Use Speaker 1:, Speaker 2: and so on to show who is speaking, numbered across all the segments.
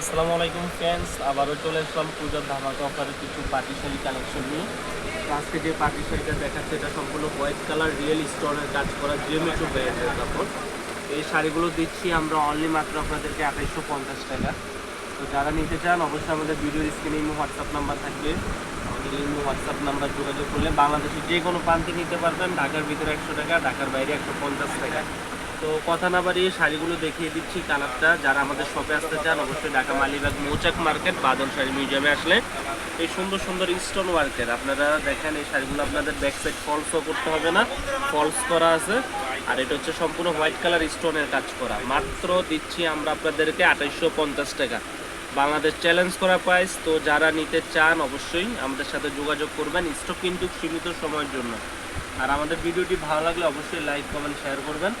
Speaker 1: আসসালামু আলাইকুম ফ্রেন্ডস আবারও চলে আসলাম পূজার ধামাকা অফারের কিছু পাটি শাড়ি কালেকশন নিয়ে। আজকে যে পাটি শাড়িটা দেখাচ্ছে, এটা সম্পূর্ণ হোয়াইট কালার রিয়েল স্টোনের কাজ করা জিওমেট্রো ব্র্যান্ডের কাপড়। এই শাড়িগুলো দিচ্ছি আমরা অনলি মাত্র আপনাদেরকে আঠাইশশো পঞ্চাশ টাকা। তো যারা নিতে চান, অবশ্যই আমাদের ভিডিওর স্ক্রিনে ইমো হোয়াটসঅ্যাপ নাম্বার থাকবে। আমাদের ইমো হোয়াটসঅ্যাপ নাম্বার যোগাযোগ করলে বাংলাদেশের যে কোনো প্রান্তে নিতে পারবেন। ঢাকার ভিতরে একশো টাকা, ঢাকার বাইরে একশো পঞ্চাশ টাকা। তো কথা না বাড়িয়ে শাড়িগুলো দেখিয়ে দিচ্ছি কালারটা। যারা আমাদের শপে আসতে চান, অবশ্যই ঢাকা মালিবাগ মৌচাক মার্কেট, বাদল শাড়ি মিউজিয়ামে আসলে এই সুন্দর সুন্দর স্টোন ওয়ার্কের আপনারা দেখেন, এই শাড়িগুলো আপনাদের ব্যাক সাইড ফলসও করতে হবে না ফলস করা আছে। আর এটা হচ্ছে সম্পূর্ণ হোয়াইট কালার স্টোনের কাজ করা। মাত্র দিচ্ছি আমরা আপনাদেরকে আঠাইশশো পঞ্চাশ টাকা। বাংলাদেশ চ্যালেঞ্জ করা প্রাইস তো যারা নিতে চান অবশ্যই আমাদের সাথে যোগাযোগ করবেন স্টক কিন্তু সীমিত সময়ের জন্য। আর আমাদের ভিডিওটি ভালো লাগলে অবশ্যই লাইক কমেন্ট শেয়ার করবেন।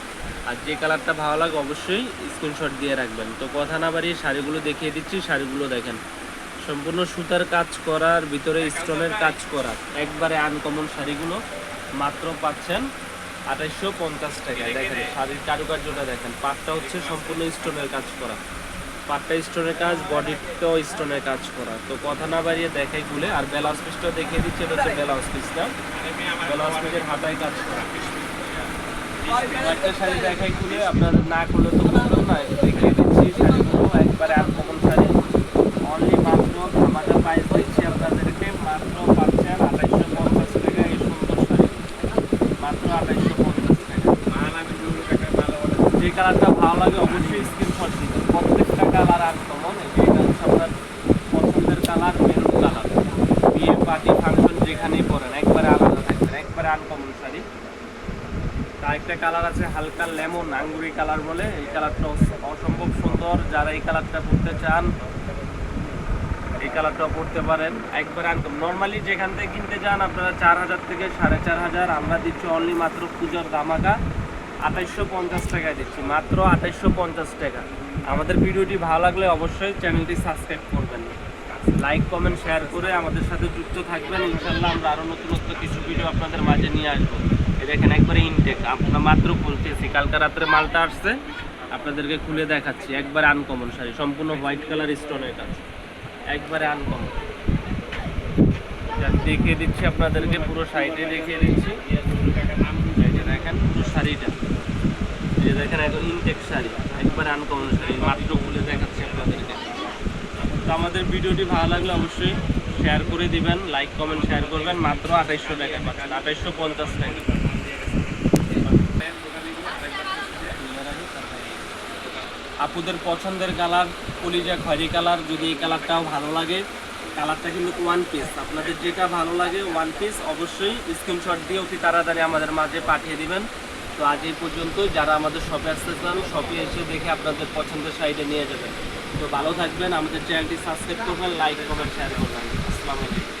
Speaker 1: আর যে কালারটা ভালো লাগে অবশ্যই স্ক্রিনশট দিয়ে রাখবেন। তো কথা না বাড়িয়ে শাড়িগুলো দেখিয়ে দিচ্ছি, শাড়িগুলো দেখেন। সম্পূর্ণ সুতার কাজ করার ভিতরে স্টোনের কাজ করা। একবারে আনকমন শাড়িগুলো মাত্র পাচ্ছেন আঠাইশশো পঞ্চাশ টাকায়। দেখেন, শাড়ির কারুকার্যটা দেখেন। পাটটা হচ্ছে সম্পূর্ণ স্টোনের কাজ করা। পাটটা স্টোনের কাজ, বডিটাও স্টোনের কাজ করা। তো কথা না বাড়িয়ে দেখাই খুলে। আর ব্লাউজ পিসটাও দেখিয়ে দিচ্ছি, এটা হচ্ছে ব্লাউজ পিসটা ব্লাউজ পিসের হাতায় কাজ করা। একটা শাড়ি দেখাই খুলে আপনাদের না খুলে তো বুঝবেন না দেখিয়ে দিচ্ছি শাড়িগুলো একবারে আনকমন শাড়ি। অনলি মাত্র ধামাকা প্রাইস দিচ্ছি আপনাদেরকে, মাত্র পাচ্ছেন আঠাইশশো পঞ্চাশ টাকা, এই সুন্দর শাড়ি। মাত্র আঠাইশশো পঞ্চাশ টাকা। যে কালারটা ভালো লাগে অবশ্যই স্ক্রিনশট দিবেন। প্রত্যেকটা কালার আনকমন এটা হচ্ছে আপনার পছন্দের কালার মেরুন কালার। বিয়ে পার্টি ফাংশন যেখানেই পড়েন একবারে আলাদা থাকবেন, একবারে আনকমন শাড়ি। আরেকটা কালার আছে হালকা লেমন, আঙ্গুরি কালার বলে। এই কালারটা অস- অসম্ভব সুন্দর। যারা এই কালারটা পড়তে চান, এই কালারটাও পড়তে পারেন। একবার আনকম নর্মালি যেখান থেকে কিনতে যান, আপনারা চার হাজার থেকে সাড়ে চার হাজার, আমরা দিচ্ছি অনলি মাত্র পুজোর দামাকা আঠাইশশো পঞ্চাশ টাকায় দিচ্ছি, মাত্র আঠাইশশো পঞ্চাশ টাকা। আমাদের ভিডিওটি ভালো লাগলে অবশ্যই চ্যানেলটি সাবস্ক্রাইব করবেন। লাইক কমেন্ট শেয়ার করে আমাদের সাথে যুক্ত থাকবেন। ইনশাল্লাহ আমরা আরও নতুনত্ব কিছু ভিডিও আপনাদের মাঝে নিয়ে আসব। দেখেন, একবারে ইনটেক আপনার মাত্র খুলতেছি। কালকে রাত্রে মালটা আসছে। আপনাদেরকে খুলে দেখাচ্ছি। একবারে আনকমন শাড়ি। সম্পূর্ণ হোয়াইট কালার স্টোনের কাজ। একবারে আনকমন দেখিয়ে দিচ্ছি আপনাদেরকে পুরো শাড়িতে দেখিয়ে দিচ্ছি। দেখেন, পুরো শাড়িটা। দেখেন, একদম ইনটেক শাড়ি। একবারে আনকমন শাড়ি। মাত্র খুলে দেখাচ্ছি আপনাদেরকে। তো আমাদের ভিডিওটি ভালো লাগলে অবশ্যই শেয়ার করে দিবেন লাইক কমেন্ট শেয়ার করবেন। মাত্র আঠাইশশো টাকা পাচ্ছেন, আঠাইশশো পঞ্চাশ টাকা। আপুদের পছন্দের কালার, কলিজা খয়রি কালার, যদি এই কালারটাও ভালো লাগে, কালারটা কিন্তু ওয়ান পিস আপনাদের যেটা ভালো লাগে ওয়ান পিস অবশ্যই স্ক্রিনশট দিয়ে অতি তাড়াতাড়ি আমাদের মাঝে পাঠিয়ে দিবেন। তো আজ এই পর্যন্ত যারা আমাদের শপে আসতে চান শপে এসে দেখে আপনাদের পছন্দের সাইডে নিয়ে যাবেন। তো ভালো থাকবেন, আমাদের চ্যানেলটি সাবস্ক্রাইব করবেন লাইক করবেন শেয়ার করবেন। আসসালামু আলাইকুম।